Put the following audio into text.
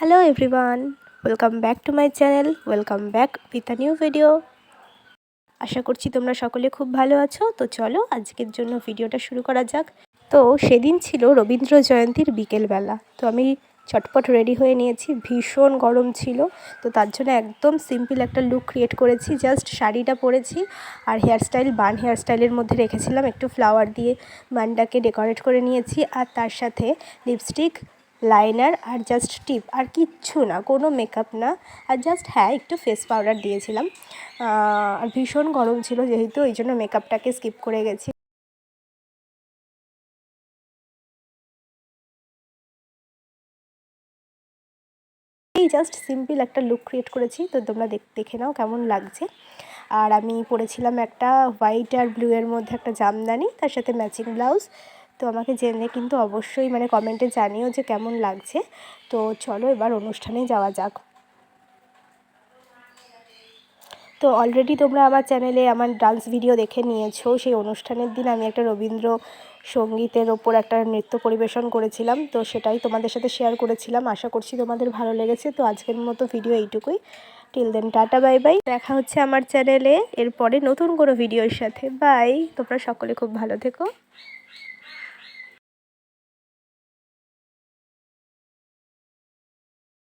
Hello everyone welcome back to my channel welcome back with a new video আশা করছি তোমরা সকলে খুব ভালো আছো। তো চলো, আজকের জন্য ভিডিওটা শুরু করা যাক। তো সেদিন ছিল রবীন্দ্র জয়ন্তীর বিকেলবেলা। তো আমি চটপট রেডি হয়ে নিয়েছি। ভীষণ গরম ছিল। তো তার জন্য একদম সিম্পল একটা লুক ক্রিয়েট করেছি। জাস্ট শাড়িটা পরেছি আর হেয়ারস্টাইল বান হেয়ারস্টাইলের মধ্যে রেখেছিলাম। একটু ফ্লাওয়ার দিয়ে বানটাকে ডেকোরেট করে নিয়েছি। আর তার সাথে লিপস্টিক লাইনার আর জাস্ট টিপ আর কিচ্ছু না, কোনো মেকআপ না। আর জাস্ট হ্যাঁ একটু ফেস পাউডার দিয়েছিলাম। আর ভীষণ গরম ছিল যেহেতু ওই জন্য মেকআপটাকে স্কিপ করে গেছি। এই জাস্ট সিম্পল একটা লুক ক্রিয়েট করেছি, তো তোমরা দেখে নাও কেমন লাগছে। আর আমি পরেছিলাম একটা হোয়াইট আর ব্লু এর মধ্যে একটা জামদানি, তার সাথে ম্যাচিং ব্লাউজ তো আমাকে জেনে কিন্তু অবশ্যই মানে কমেন্টে জানিও যে কেমন লাগছে। তো চলো এবার অনুষ্ঠানে যাওয়া যাক। তো অলরেডি তোমরা আমার চ্যানেলে আমার ডান্স ভিডিও দেখে নিয়েছো। সেই অনুষ্ঠানের দিন আমি একটা রবীন্দ্র সঙ্গীতের ওপর একটা নৃত্য পরিবেশন করেছিলাম। তো সেটাই তোমাদের সাথে শেয়ার করেছিলাম। আশা করছি তোমাদের ভালো লেগেছে। তো আজকের মতো ভিডিও এইটুকুই। Till then tata bye bye দেখা হচ্ছে আমার চ্যানেলে এরপরে নতুন কোনো ভিডিওর সাথে। বাই তোমরা সকলে খুব ভালো থেকো।